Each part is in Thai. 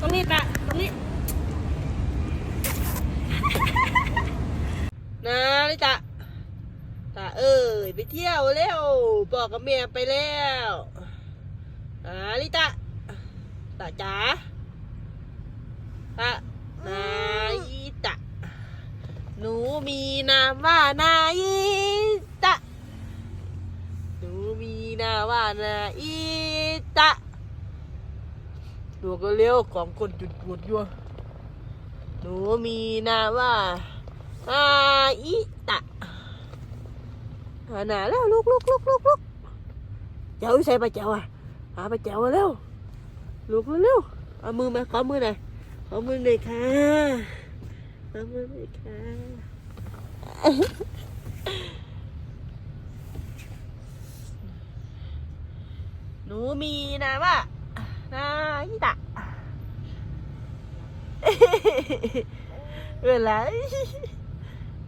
ตรงนี้ตะตรงนี้นาลิตะตาเอ้ยไปเที่ยวแล้วบอกกับเมียไปแล้วนาลิตะตาจ๋าตานายิตะ หนูมีนามว่านายิตะ หนูมีนามว่านาอิ ดูก็เร็วของคนจุดปวดยู่หนูมีนาว่านาอิตะหาหนาแล้วลุกลุกลุกลุกลุกเจ้าใส่ปลาเจ้าอะหาปลาเจ้ามาเร็วลุกเร็วเอามือมาขอมือหน่อยขอมือหน่อยค่ะขอมือหน่อยค่ะหนูมีนะว่า นายิตะเวลา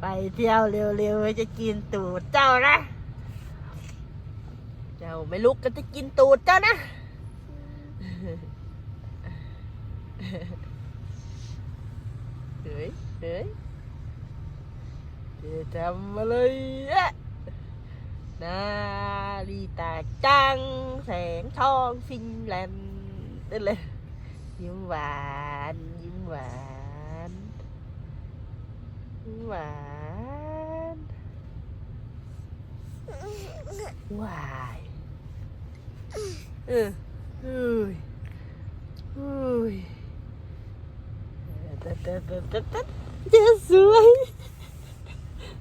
ไปเที่ยวเร็วๆจะกินตูดเจ้านะ เจ้าไม่ลุกก็จะกินตูดเจ้านะเฮ้ยเฮ้ยเดี๋ยวจำมาเลยอะนาลีตาจัง แสงทองฟินแลนด์ นั่นเลยยิ้มหวานยิ้มหวานยิ้มหวานวายเออเฮ้ยเฮ้ยเด็ดเด็ดเด็ดเด็ดเด็ดเด็ดสวย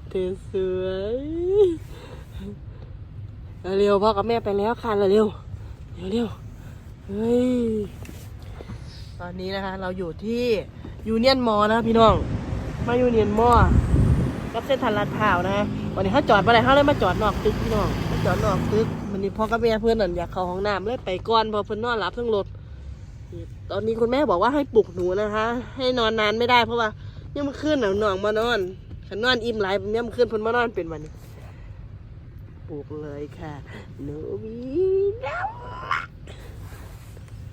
เด็ดสวยเร็วๆพ่อกับแม่ไปแล้วค่ะเร็วๆเร็วๆ เฮ้ย ตอนนี้นะคะเราอยู่ที่ยูเนียนมอนะพี่น้อง มายูเนียนมอกับเส้นทางลาดพร้าวนะวันนี้เขาจอดมาไหนเขาเลยมาจอดนอกตึกพี่น้องมาจอดนอกตึกวันนี้พ่อกับแม่เพื่อนนั่นอยากเข้าห้องน้ำเลยไปก่อนพอเพื่อนนอนหลับทั้งรถตอนนี้คุณแม่บอกว่าให้ปลุกหนูนะคะ ให้นอนนานไม่ได้เพราะว่าเนี่ยมันขึ้นหนาวหน่องมานอนขันนอนอิ่มหลายเนี่ยมันขึ้นเพิ่นมานอนเป็นวันนี้ปลูกเลยค่ะหนูมีน้ำ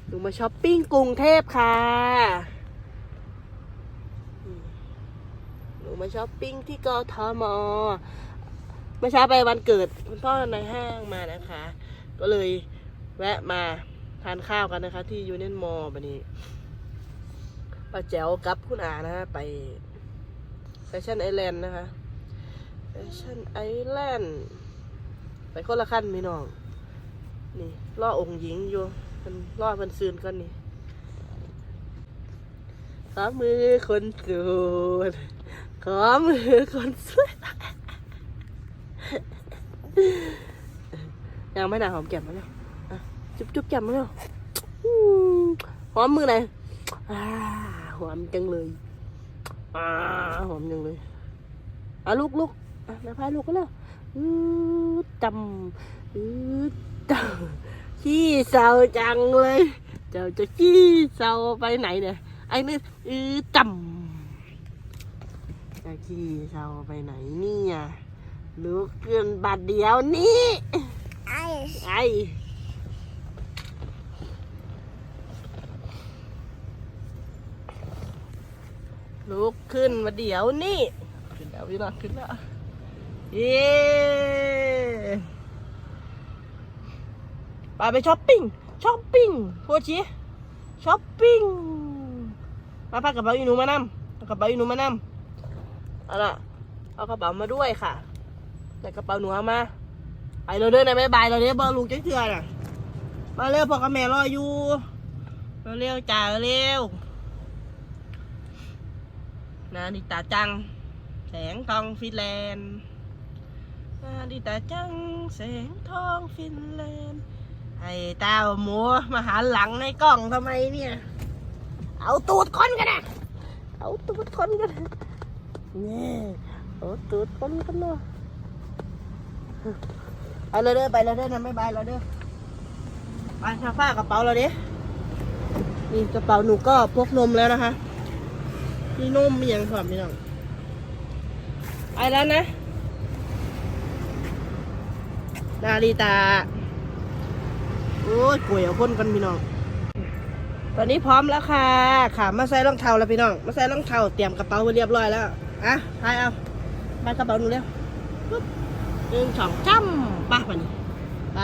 หนูมาช้อปปิ้งกรุงเทพค่ะ หนูมาช้อปปิ้งที่กทมเมื่อเช้าไปวันเกิดคุณพ่อในห้างมานะคะ ก็เลยแวะมาทานข้าวกันนะคะ ที่ยูเนียนมอลล์วันนี้ป้าแจ๋วกับคุณอานะฮะไปแฟชั่นไอแลนด์นะคะแฟชั่นไอแลนด์ไปคนละขั้นพี่น้อง นี่ล่อองค์หญิงอยู่ เป็นล่อเป็นซืนก่อนนี่ขอมือคนสวยขอมือคนสวยยังไม่หนาหอมแก้มมาแล้วอะจุ๊บจุ๊บแก้มมาแล้วหอมมือไหนอยหอมจังเลยหอมจังเลยอะลูกลูกอะแม่พายลูกก็แล้วจำจำ ขี้เศร้าจังเลย เจ้าจะขี้เศร้าไปไหนเนี่ย ไอ้นี่อือจำจะขี้เศร้าไปไหนเนี่ยลุกขึ้นบัดเดียวนี้ ไอ้ไอ้ลุกขึ้นมาเดี๋ยวนี้ขึ้นแล้วพี่น้องขึ้นแล้วเย้ ไปไปช้อปปิ้งช้อปปิ้งพูดชี้ช้อปปิ้งมาพากระเป๋าอีนูมานำเอากระเป๋าอีนูมานำเอาล่ะเอากระเป๋ามาด้วยค่ะแต่กระเป๋าหนูเอามาไปเราเดินนะบายบายเราเด้บอลลูกจังเถื่อน่ะมาเร็วพ่อกับแม่รออยู่เร็วจ้าเร็วนาดิตาจัง แสงทองฟินแลนด์นาดิตาจัง แสงทองฟินแลนด์ ไอ้ต้าหมูมาหาหลังในกล้องทำไมเนี่ย เอาตูดคนกันนะเอาตูดคนกันนะเนี่ยเอาตูดคนกันเนาะไปเลยเด้อไปเลยเด้อนะไม่บายเราเด้อไปชาฟ้ากระเป๋าเราดินี่กระเป๋าหนูก็พกนมแล้วนะคะนี่นมมีอย่างหอมพี่น้องไปแล้วนะนาฬิตา โอ้ยป่วยเอาคนกันพี่น้อง ตอนนี้พร้อมแล้วค่ะขามาใส่รองเท้าแล้วพี่น้อง มาใส่รองเท้าเตรียมกระเป๋าไว้เรียบร้อยแล้ว อะพายเอามากระเป๋าหนูเร็วปุ๊บหนึ่งสองจ้ำไป่ะมันไป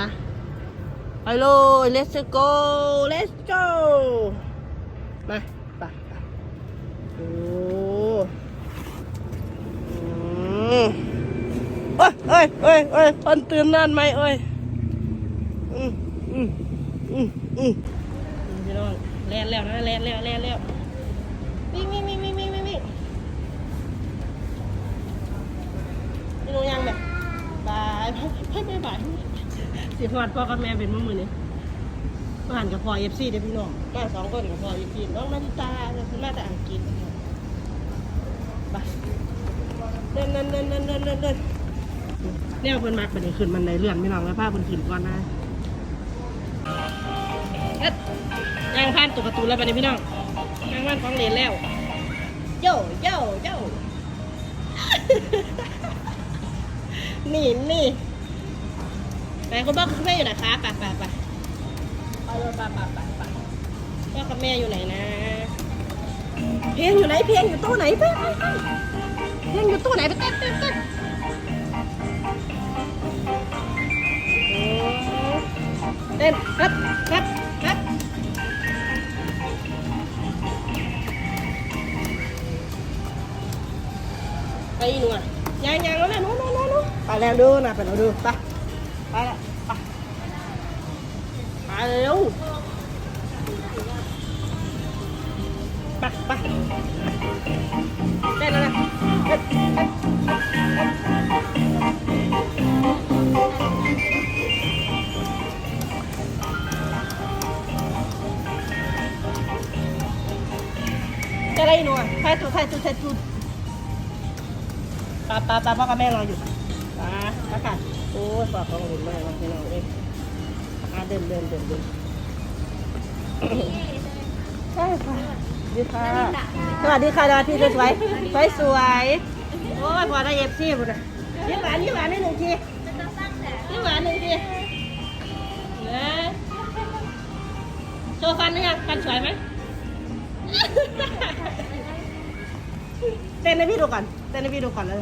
ไปเลย let's go let's go มาไปไปโอ้อืมเอ้ยเอ้ยเอ้ยเอ้ยคนตื่นนั่นไหมเอ้ย อืมอืมอืมพี่น้องแล่นแล้วนะแล่นแล้วแล่นแล้ววิ่งวิ่งวิ่งวิ่งวิ่งวิ่งวิ่งพี่น้องยังแบบบายบายบายบายสิพอดพ่อกับแม่เป็นมือมือเนี้มาหันกับพ่อเอฟซีเด้พี่น้องมาสองคนกับพ่อเอฟซีน้องนาฬิตาแล้วคุณแม่แต่อังกฤษไปเดินเดินเดินเดินเดินเดินเนี่ยเพิ่นมักบัดนี้ขึ้นมันในเลื่อนพี่น้องไว้ผ้าเพิ่นขึ้นก่อนนะ เอ็ยางผ่านตัวการ์ตูแล้วไปนี่พี่น้องยางผ่านของเลนแล้วโย่โย่โย่นี่นี่ไหนคุณพ่อคุณแม่อยู่ไหนคะไปไปไปไปเลยไปไปไปไปพ่อกับแม่อยู่ไหนนะ เพลงอยู่ไหนเพลงอยู่ตู้ไหนไปไปไปเพลงอยู่ตู้ไหนไปเต้นเต้นเต้นโอ้เต้นครับครับ ไปอีหนูอะยังยังแล้วนะหนูหนูหนูหนูไปแล้วดูนะไปแล้วดูไปไปละไปไปเร็วไปไปเต้นแล้วนะเต้นเต้นเต้นอะไรอีหนูอะใครตูใครตูใครตูปาปาปาพ่อกับแม่รออยู่ปาปาค่ะโอ้ยปากของหลุดมากนะพี่น้องเอ้ยอะเดินเดินเดินเดินใช่ค่ะดีค่ะสวัสดีค่ะดาพี่สวยสวยสวยโอ้ยพอได้เอฟซีหมดเลยยิ้มหวานยิ้มหวานนิดหนึ่งทียิ้มหวานหนึ่งทีนะโชว์ฟันหรือยังฟันสวยไหมเต้นให้พี่ดูก่อนเต้นให้พี่ดูก่อนแล้ว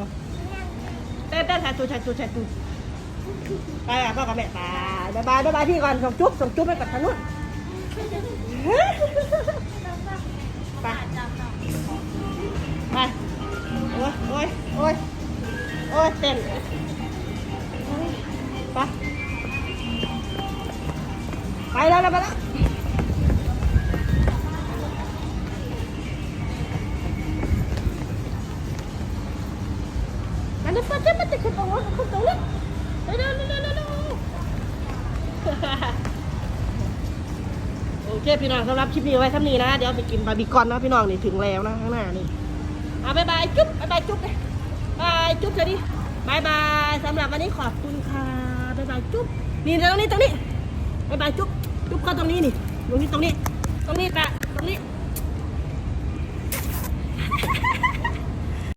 เนาะเต้นเต้นถ่ายตูถ่ายตูถ่ายตูไปอะพ่อกับแม่ไปบายบายบายบายพี่ก่อนส่งจุ๊บส่งจุ๊บไปกับทางนู้นไปไปโอ้ยโอ้ยโอ้ยโอ้ยเต้นไปไปแล้วนะไปแล้ว มันจะฟันจะมันจะขึ้นตรงนู้นขึ้นตรงนี้เร็วเร็วเร็วเร็วเร็วโอเคพี่น้องสำหรับคลิปนี้ไว้ท่านี้นะ เดี๋ยวไปกินบาร์บีคอนนะพี่น้องนี่ถึงแล้วนะข้างหน้านี่เอาบายบายจุ๊บบายบายจุ๊บเลยบายจุ๊บเถอะดิบายบายสำหรับวันนี้ขอบคุณค่ะบายบายจุ๊บนี่ตรงนี้ตรงนี้บายบายจุ๊บจุ๊บเข้าตรงนี้นี่ตรงนี้ตรงนี้ตรงนี้แปะตรงนี้